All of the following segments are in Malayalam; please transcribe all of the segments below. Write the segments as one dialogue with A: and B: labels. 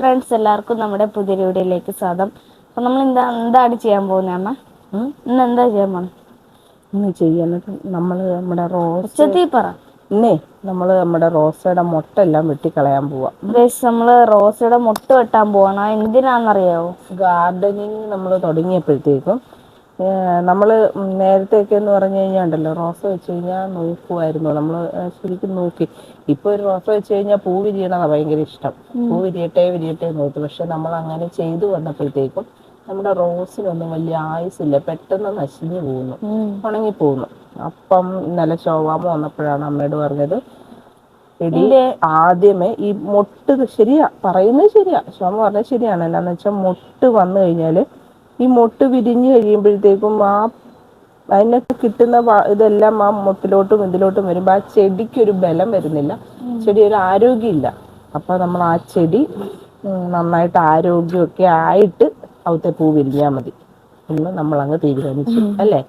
A: ഫ്രണ്ട്സ് എല്ലാവർക്കും നമ്മുടെ പുതിയ വീഡിയോയിലേക്ക് സ്വാഗതം. അപ്പൊ നമ്മൾ എന്താ എന്താണ് ചെയ്യാൻ പോകുന്നത് അമ്മ? ഇന്ന് എന്താ ചെയ്യാൻ പോണം?
B: ഇന്ന് ചെയ്യുന്നത് നമ്മൾ നമ്മുടെ റോസ്
A: ഉച്ചത്തിൽ പറ.
B: ഇന്നേ നമ്മൾ നമ്മുടെ റോസയുടെ മുട്ട എല്ലാം വെട്ടിക്കളയാൻ പോവാം.
A: നമ്മൾ റോസയുടെ മുട്ട വെട്ടാൻ പോവാണ്? എന്തിനാണെന്നറിയാവോ?
B: ഗാർഡനിങ് നമ്മൾ തുടങ്ങിയപ്പോഴത്തേക്കും നമ്മൾ നേരത്തെയൊക്കെ എന്ന് പറഞ്ഞു കഴിഞ്ഞാൽ ഉണ്ടല്ലോ റോസ വെച്ച് കഴിഞ്ഞാൽ നോക്കുമായിരുന്നു നമ്മൾ ശരിക്കും നോക്കി. ഇപ്പോൾ ഒരു റോസ വെച്ച് കഴിഞ്ഞാൽ പൂ വിരിയണതാണ് ഭയങ്കര ഇഷ്ടം. പൂ വിരിയട്ടെ വിരിയട്ടെ നോക്കി. പക്ഷെ നമ്മൾ അങ്ങനെ ചെയ്തു വന്നപ്പോഴത്തേക്കും നമ്മുടെ റോസിനൊന്നും വലിയ ആയുസില്ല പെട്ടെന്ന് നശിഞ്ഞു പോകുന്നു. ഉണങ്ങി പോകുന്നു അപ്പം നല്ല ശോഭാമ വന്നപ്പോഴാണ് അമ്മയോട് പറഞ്ഞത് എടി ആദ്യമേ ഈ മൊട്ട് ശരിയാ പറയുന്നത് ശരിയാ. ശോഭ പറഞ്ഞത് ശരിയാണ്. എന്നാന്ന് വെച്ചാൽ മൊട്ട് വന്നു കഴിഞ്ഞാൽ ഈ മൊട്ട് വിരിഞ്ഞു കഴിയുമ്പോഴത്തേക്കും ആ അതിനൊക്കെ കിട്ടുന്ന ഇതെല്ലാം ആ മൊട്ടിലോട്ടും ഇതിലോട്ടും വരുമ്പോൾ ആ ചെടിക്കൊരു ബലം വരുന്നില്ല. ചെടി ഒരു ആരോഗ്യമില്ല. അപ്പൊ നമ്മൾ ആ ചെടി നന്നായിട്ട് ആരോഗ്യമൊക്കെ ആയിട്ട് അവിടുത്തെ പൂ വിരിഞ്ഞാൽ മതി. എന്ന് നമ്മൾ അങ്ങ് തീരുമാനിച്ചു അല്ലേ?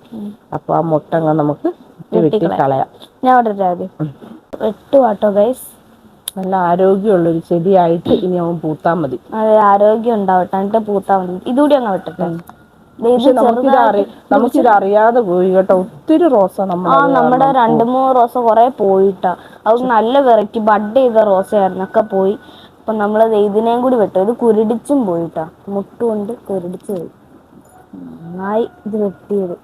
B: അപ്പൊ ആ മൊട്ടങ്ങ നമുക്ക് വെട്ടി കളയാം
A: ഞാൻ വെട്ടുവാട്ടോ ഗൈസ്
B: നല്ല ആരോഗ്യമുള്ള ഒരു ചെടിയായിട്ട് ഇനി അവൻ പൂത്താൽ മതി.
A: അതെ ആരോഗ്യം ഉണ്ടാവട്ടെ എന്നിട്ട് പൂത്താ മതി. ഇതുകൂടി അങ്ങ് വെട്ടട്ടെ.
B: പക്ഷെ നമുക്കിത് അറി നമുക്കിത് അറിയാതെ പോയി കേട്ടോ. ഒത്തിരി റോസ നമ്മൾ
A: ആ നമ്മുടെ രണ്ട് മൂന്ന് റോസ കുറെ പോയിട്ടാ. അത് നല്ല വെറൈറ്റി ബഡ് ചെയ്ത റോസയായിരുന്നു ഒക്കെ പോയി. അപ്പൊ നമ്മൾ ഇതിനെയും കൂടി വെട്ടു. ഇത് കുരുടിച്ചും പോയിട്ടാ. മുട്ടുകൊണ്ട് കുരുടിച്ചു പോയി. നന്നായി ഇത് വെട്ടിയത്.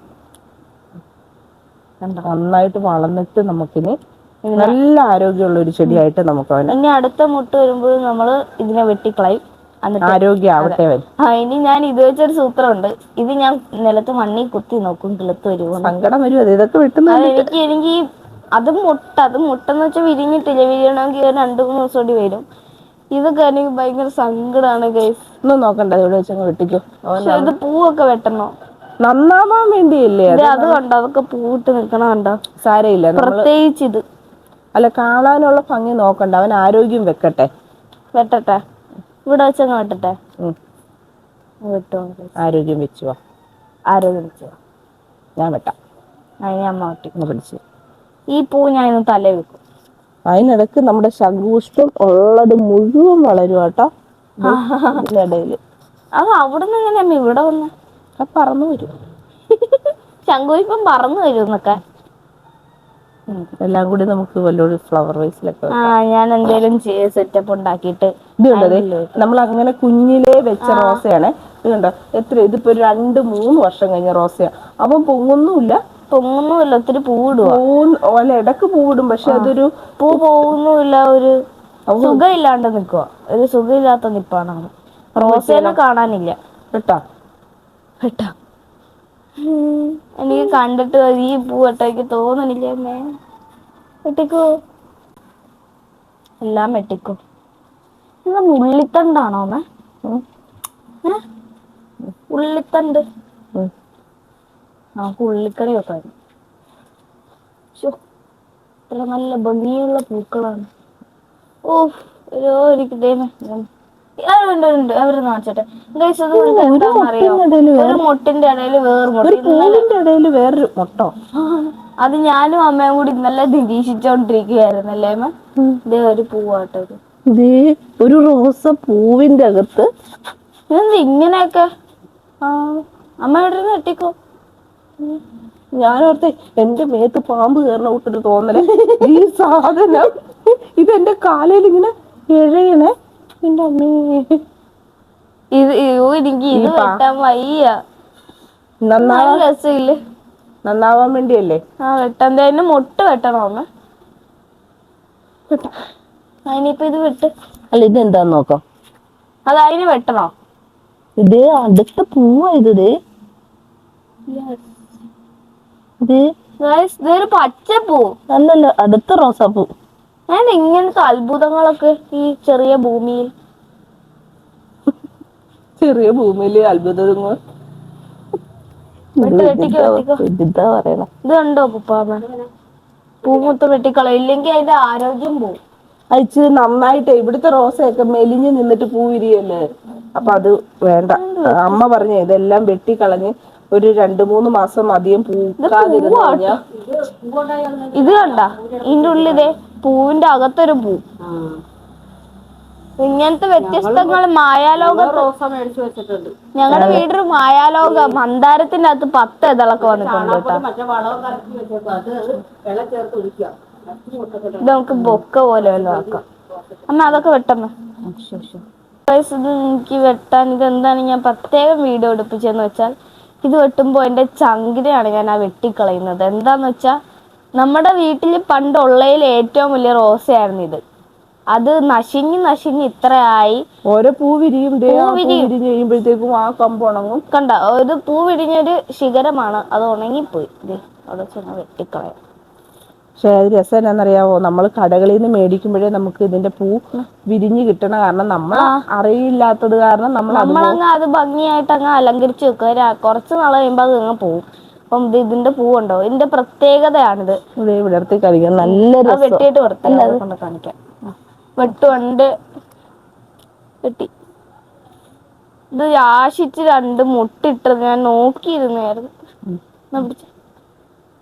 A: കണ്ടോ?
B: നന്നായിട്ട് വളർന്നിട്ട് നമുക്കിനി നല്ല ആരോഗ്യമുള്ള ഒരു ചെടിയായിട്ട് നമുക്ക് അവനെ
A: ഇനി അടുത്ത മുട്ട് വരുമ്പോൾ നമ്മൾ ഇതിനെ വെട്ടിക്കളയും.
B: ആരോഗ്യം ആവട്ടെ
A: ആ ഇനി ഞാൻ ഇത് വെച്ചൊരു സൂത്രമുണ്ട്. ഇത് ഞാൻ നിലത്ത് മണ്ണിൽ കുത്തി നോക്കും കിളുത്ത് വരുമോ
B: സങ്കടം വരും അത്. ഇതൊക്കെ വെട്ടുന്ന
A: അത് എനിക്ക് എനിക്ക് അത് മുട്ട അത് മുട്ടെന്ന് വെച്ചാൽ വിരിഞ്ഞിട്ടില്ല. വിരിയണമെങ്കിൽ രണ്ടു മൂന്ന് ദിവസം കൂടി വരും. ഇതൊക്കെ എനിക്ക് ഭയങ്കര സങ്കടമാണ് ഗൈസ്
B: ഒന്നും നോക്കണ്ട ഇവിടെ വെച്ചങ്ങ് വെട്ടിക്കോ.
A: പക്ഷെ ഇത് പൂവൊക്കെ വെട്ടണോ.
B: നന്നാവാൻ വേണ്ടിയല്ലേ?
A: ഇത് അത് കണ്ടോ? അതൊക്കെ പൂവിട്ട് നിക്കണ കണ്ടോ?
B: സാരയില്ല.
A: പ്രത്യേകിച്ച് ഇത്.
B: അല്ല കാണാനുള്ള ഭംഗി നോക്കണ്ട. അവൻ ആരോഗ്യം വെക്കട്ടെ.
A: വെട്ടട്ടെ. ഇവിടെ വെച്ചങ്ങ് വെട്ടട്ടെ. വെട്ടോ
B: ആരോഗ്യം വെച്ചുവാ
A: ആരോഗ്യം വെച്ചുവാ
B: ഞാൻ വെട്ടാം.
A: അതിന് അമ്മ വെട്ടി.
B: പിടിച്ച്.
A: ഈ പൂ ഞാൻ ഇന്ന് തലേ വെക്കും.
B: അതിനിടക്ക് നമ്മുടെ ശംഖുപുഷ്പം ഉള്ളത് മുഴുവൻ വളരും കേട്ടോ. ഇതിനിടയിൽ
A: അത് അവിടെ നിന്ന് ഇവിടെ വന്ന്?
B: അത് പറന്നു വരും.
A: ശംഖുപുഷ്പം പറന്നു വരും എന്നൊക്കെ.
B: എല്ലാം കൂടി നമുക്ക് വല്ലൊരു ഫ്ലവർ വൈസിലൊക്കെ
A: ആ ഞാൻ എന്തേലും സെറ്റപ്പ് ഉണ്ടാക്കിയിട്ട്
B: ഇതുണ്ടത് നമ്മൾ അങ്ങനെ കുഞ്ഞിലേ വെച്ച റോസയാണ്. ഇത് കണ്ടോ എത്ര ഇതിപ്പോ ഒരു രണ്ട് മൂന്ന് വർഷം കഴിഞ്ഞ റോസയാണ് അപ്പം പൊങ്ങുന്നുമില്ല.
A: പൊങ്ങുന്നുമില്ല. ഒത്തിരി പൂവിടുക
B: അല്ല ഇടയ്ക്ക് പൂവിടും. പക്ഷെ അതൊരു
A: പൂ പോകുന്നുമില്ല. ഒരു സുഖമില്ലാണ്ട് നിക്കുക ഒരു സുഖമില്ലാത്ത നിപ്പാണ്. റോസേനെ കാണാനില്ല.
B: കേട്ടാ
A: കേട്ടോ എനിക്ക് കണ്ടിട്ട് ഈ പൂ വെട്ടയ്ക്ക് തോന്നണില്ല അമ്മേ. വെട്ടിക്കോ. എല്ലാം വെട്ടിക്കോ. നിങ്ങൾ ഉള്ളിത്തണ്ടാണോ അമ്മേ? ഉള്ളിത്തണ്ട്. നമുക്ക് ഉള്ളിക്കറി വെക്കാൻ. ഇത്ര നല്ല ഭംഗിയുള്ള പൂക്കളാണ്. ഓ ഓരോ എനിക്ക് അവർ ഗൈസ് അത് ഒരു മുട്ടിന്റെ ഇടയിൽ വേറെ
B: മുട്ടിന്റെ ഇടയിൽ വേറൊരു മുട്ടോ.
A: അത് ഞാനും അമ്മയും കൂടി ഇന്നലെ നിരീക്ഷിച്ചോണ്ടിരിക്കുകയായിരുന്നു അല്ലേ അമ്മ ഇതേ ഒരു പൂവാട്ടോ ഇത്.
B: ഒരു റോസ പൂവിന്റെ അകത്ത്.
A: ഇതെന്ത് ഇങ്ങനെയൊക്കെ? ആ അമ്മ ഇവിടെ നിന്ന് എട്ടിക്കോ
B: ഞാനോർത്തെ എന്റെ മേത്ത് പാമ്പ് കയറണ കൂട്ടൊരു തോന്നൽ. ഈ സാധനം ഇതെന്റെ കാലയിൽ ഇങ്ങനെ ഇഴയണേ. എന്റെ അമ്മേ.
A: ഇത് അയ്യോ എനിക്ക് ഇത് വെട്ടാൻ വയ്യ.
B: നന്നാ
A: നല്ല രസമില്ലേ.
B: നന്നാവാൻ വേണ്ടിയല്ലേ?
A: ആ വെട്ടാൻ തന്നെ മുട്ട വെട്ടണോ അമ്മ അതിനിപ്പോ ഇത് വെട്ട്.
B: അല്ല ഇതെന്താന്ന് നോക്കാം.
A: അത് അതിന് വെട്ടണോ?
B: ഇത് അടുത്ത പൂവാ ഇത്. ഇത്
A: ഇതൊരു പച്ചപ്പൂ
B: അല്ലല്ല അടുത്ത റോസാപ്പൂ.
A: ഞാൻ ഇങ്ങനത്തെ അത്ഭുതങ്ങളൊക്കെ ഈ ചെറിയ ഭൂമിയിൽ.
B: ചെറിയ ഭൂമിയിൽ അത്ഭുതങ്ങൾ. ഇതുണ്ടോ
A: ഇത് കണ്ടോ പുപ്പാമ്മ പൂമുത്തം വെട്ടിക്കളോ ഇല്ലെങ്കിൽ അതിന്റെ ആരോഗ്യം പോവും.
B: അയച്ച് നന്നായിട്ട് ഇവിടുത്തെ റോസയൊക്കെ മെലിഞ്ഞു നിന്നിട്ട് പൂവിരിയല്ലേ അപ്പൊ അത് വേണ്ട. അമ്മ പറഞ്ഞേ ഇതെല്ലാം വെട്ടിക്കളഞ്ഞ് ഒരു രണ്ട് മൂന്ന് മാസം അധികം പൂക്കാതിരുന്നു
A: ഇത് കണ്ട? ഇതിന്റെ ഉള്ളിൽ ഇതേ പൂവിന്റെ അകത്തൊരു പൂ. ഇങ്ങനത്തെ വ്യത്യസ്തങ്ങൾ മായാലോക ഞങ്ങളുടെ വീടൊരു മായാലോക മന്ദാരത്തിന്റെ അകത്ത് പത്ത് ഇതളൊക്കെ വന്നിട്ടുണ്ട് ഇത് നമുക്ക് ബൊക്ക പോലെ വല്ലതും ആക്കാം അമ്മ അതൊക്കെ വെട്ടമ്മ. ഇത് എനിക്ക് വെട്ടാൻ ഇത് എന്താണ് ഞാൻ പ്രത്യേകം വീഡിയോ എടുപ്പിച്ചെന്ന് വെച്ചാൽ ഇത് വെട്ടുമ്പോൾ എന്റെ ചങ്കിനെയാണ് ഞാൻ ആ വെട്ടിക്കളയുന്നത്. എന്താന്ന് വെച്ചാൽ നമ്മുടെ വീട്ടിൽ പണ്ടുള്ളതിൽ ഏറ്റവും വലിയ റോസയായിരുന്നു ഇത്. അത് നശിഞ്ഞ് നശിഞ്ഞ് ഇത്രയായി.
B: ഓരോ പൂ വിരിയും ആ. വിരിഞ്ഞ് കഴിയുമ്പോഴത്തേക്കും കമ്പ് ഉണങ്ങും.
A: കണ്ട ഒരു പൂ വിരിഞ്ഞൊരു ശിഖരമാണ്. അത് ഉണങ്ങിപ്പോയി. അവിടെ ചെന്ന് വെട്ടിക്കളയാം.
B: പക്ഷെ അത് രസം എന്നാന്നറിയാവോ നമ്മൾ കടകളിൽ നിന്ന് മേടിക്കുമ്പോഴേ നമുക്ക് ഇതിന്റെ പൂ വിരിഞ്ഞു കിട്ടണ കാരണം നമ്മൾ അറിയില്ലാത്തത് കാരണം നമ്മൾ
A: നമ്മളങ്ങ് അത് ഭംഗിയായിട്ട് അങ്ങ് അലങ്കരിച്ച് വെക്കുക. കുറച്ച് നാൾ കഴിയുമ്പോൾ അത് അങ്ങ് പോവും. അപ്പം ഇത് ഇതിന്റെ പൂവുണ്ടോ ഇതിന്റെ പ്രത്യേകതയാണിത്.
B: വിടർത്തി കഴിക്കാൻ നല്ല
A: വെട്ടിയിട്ട് വൃത്തിയാ കൊണ്ട് കാണിക്കാം. വെട്ടുകൊണ്ട് വെട്ടി. ഇത് ആശിച്ച് രണ്ട് മുട്ടിട്ടത് ഞാൻ നോക്കിയിരുന്നായിരുന്നു. പിടിച്ചേ.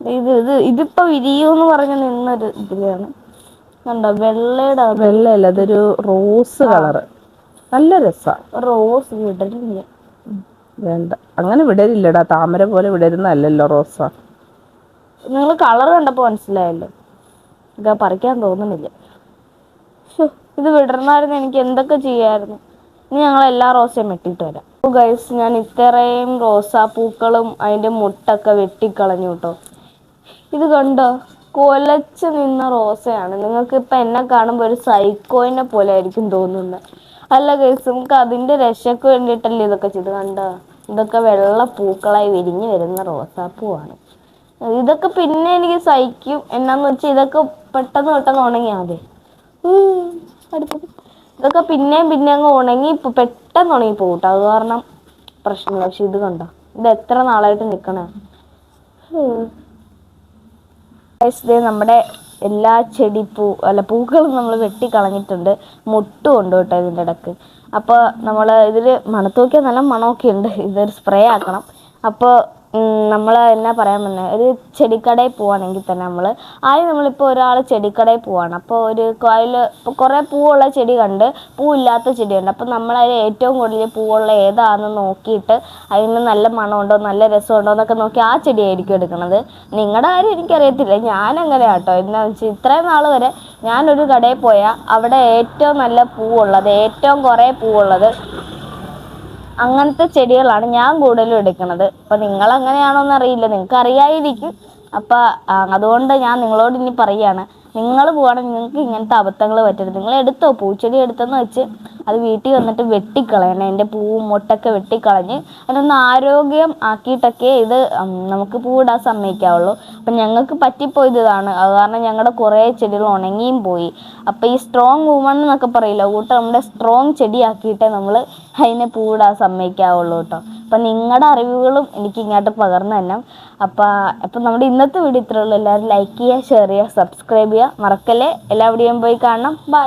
A: ഇത് ഇത് ഇതിപ്പോ വിരിയൂന്ന് പറഞ്ഞ് നിന്നൊരു ഇതിലാണ്. കണ്ടോ? വെള്ളയുടെ
B: വെള്ളയല്ല അതൊരു റോസ് കളറ്. നല്ല രസാ.
A: റോസ് വിടലില്ല.
B: വേണ്ട. അങ്ങനെ വിടരില്ലടാ താമര പോലെ വിടരുന്നല്ലോ റോസ.
A: നിങ്ങൾ കളർ കണ്ടപ്പോ മനസ്സിലായല്ലോ. ഇത് പറിക്കാൻ തോന്നുന്നില്ല. ഇത് വിടർന്നായിരുന്നു. എനിക്ക് എന്തൊക്കെ ചെയ്യായിരുന്നു? ഇനി ഞങ്ങൾ എല്ലാ റോസയും വെട്ടിയിട്ട് വരാം. ഗൈസ് ഞാൻ ഇത്രയും റോസാപ്പൂക്കളും അതിന്റെ മുട്ടൊക്കെ വെട്ടിക്കളഞ്ഞു കേട്ടോ. ഇത് കണ്ടോ? കൊലച്ച് നിന്ന റോസയാണ്. നിങ്ങൾക്ക് ഇപ്പൊ എന്നെ കാണുമ്പോൾ ഒരു സൈക്കോയിനെ പോലെ ആയിരിക്കും തോന്നുന്നത് അല്ല കേസ് നമുക്ക് അതിന്റെ രക്ഷയ്ക്ക് വേണ്ടിയിട്ടല്ലേ ഇതൊക്കെ ചെയ്ത് കണ്ടോ? ഇതൊക്കെ വെള്ള പൂക്കളായി വിരിഞ്ഞു വരുന്ന റോസാപ്പൂവാണ്. ഇതൊക്കെ പിന്നെ എനിക്ക് സഹിക്കും. എന്നാന്ന് വെച്ചാൽ ഇതൊക്കെ പെട്ടെന്ന് പെട്ടെന്ന് ഉണങ്ങിയാൽ മതി. ഇതൊക്കെ പിന്നെയും പിന്നെ അങ്ങ് ഉണങ്ങി പെട്ടെന്ന് ഉണങ്ങി പോകും. അത് കാരണം പ്രശ്നമില്ല. പക്ഷെ ഇത് കണ്ടോ? ഇത് എത്ര നാളായിട്ട് നിക്കണേ? ഇത് നമ്മുടെ എല്ലാ ചെടി പൂ അല്ല പൂക്കളും നമ്മൾ വെട്ടി കളഞ്ഞിട്ടുണ്ട് മുട്ടും ഉണ്ട് കേട്ടോ ഇതിന്റെ ഇടയ്ക്ക്. അപ്പോൾ നമ്മൾ ഇതിൽ മണത്ത് നല്ല മണമൊക്കെ ഉണ്ട്. ഇതൊരു സ്പ്രേ ആക്കണം. അപ്പോൾ നമ്മൾ എന്നാ പറയാൻ പറ്റുന്നത് ഒരു ചെടിക്കടയിൽ പോവാണെങ്കിൽ തന്നെ നമ്മൾ ആദ്യം നമ്മളിപ്പോൾ ഒരാൾ ചെടിക്കടയിൽ പോവാണ്. അപ്പോൾ ഒരു അതിൽ ഇപ്പോൾ കുറേ പൂവുള്ള ചെടി കണ്ട് പൂവില്ലാത്ത ചെടിയുണ്ട്. അപ്പോൾ നമ്മൾ ഏറ്റവും കൂടുതൽ പൂവുള്ള ഏതാണെന്ന് നോക്കിയിട്ട് അതിന് നല്ല മണമുണ്ടോ നല്ല രസമുണ്ടോ എന്നൊക്കെ നോക്കി ആ ചെടിയായിരിക്കും എടുക്കുന്നത് നിങ്ങളുടെ കാര്യം എനിക്കറിയത്തില്ല. ഞാൻ അങ്ങനെ കേട്ടോ എന്താണെന്ന് വെച്ചാൽ ഇത്രയും നാൾ വരെ ഞാനൊരു കടയിൽ പോയാൽ അവിടെ ഏറ്റവും നല്ല പൂവുള്ളത് ഏറ്റവും കുറേ പൂവുള്ളത് അങ്ങനത്തെ ചെടികളാണ് ഞാൻ കൂടുതലും എടുക്കുന്നത്. അപ്പോൾ നിങ്ങൾ അങ്ങനെയാണോന്ന് അറിയില്ല. നിങ്ങൾക്ക് അറിയായിരിക്കും. അപ്പോൾ അതുകൊണ്ട് ഞാൻ നിങ്ങളോട് ഇനി പറയാണ്. നിങ്ങൾ പോവാണെങ്കിൽ നിങ്ങൾക്ക് ഇങ്ങനത്തെ അബദ്ധങ്ങൾ പറ്റരുത്. നിങ്ങൾ എടുത്തോ? പൂച്ചെടി എടുത്തെന്ന് വെച്ച് അത് വീട്ടിൽ വന്നിട്ട് വെട്ടിക്കളയണം. അതിന്റെ പൂവും മുട്ടൊക്കെ വെട്ടിക്കളഞ്ഞ് അതിനൊന്ന് ആരോഗ്യം ആക്കിയിട്ടൊക്കെ ഇത് നമുക്ക് പൂവിടാൻ സമ്മതിക്കാവുള്ളൂ. അപ്പം ഞങ്ങൾക്ക് പറ്റിപ്പോയത് ഇതാണ്. അത് കാരണം ഞങ്ങളുടെ കുറേ ചെടികൾ ഉണങ്ങിയും പോയി. അപ്പോൾ ഈ സ്ട്രോങ് വുമൺ എന്നൊക്കെ പറയില്ല കൂട്ടം നമ്മുടെ സ്ട്രോങ് ചെടിയാക്കിയിട്ടേ നമ്മൾ അതിനെ പൂവിടാൻ സമ്മതിക്കാവുള്ളൂ കേട്ടോ. അപ്പം നിങ്ങളുടെ അറിവുകളും എനിക്ക് ഇങ്ങോട്ട് പകർന്നു തന്നെ അപ്പോൾ അപ്പം നമ്മുടെ ഇന്നത്തെ വീഡിയോ ഇത്രയുള്ളൂ എല്ലാവരും ലൈക്ക് ചെയ്യുക ഷെയർ ചെയ്യുക സബ്സ്ക്രൈബ് ചെയ്യുക. മറക്കല്ലേ? എല്ലാവിടെയും പോയി കാണണം. ബൈ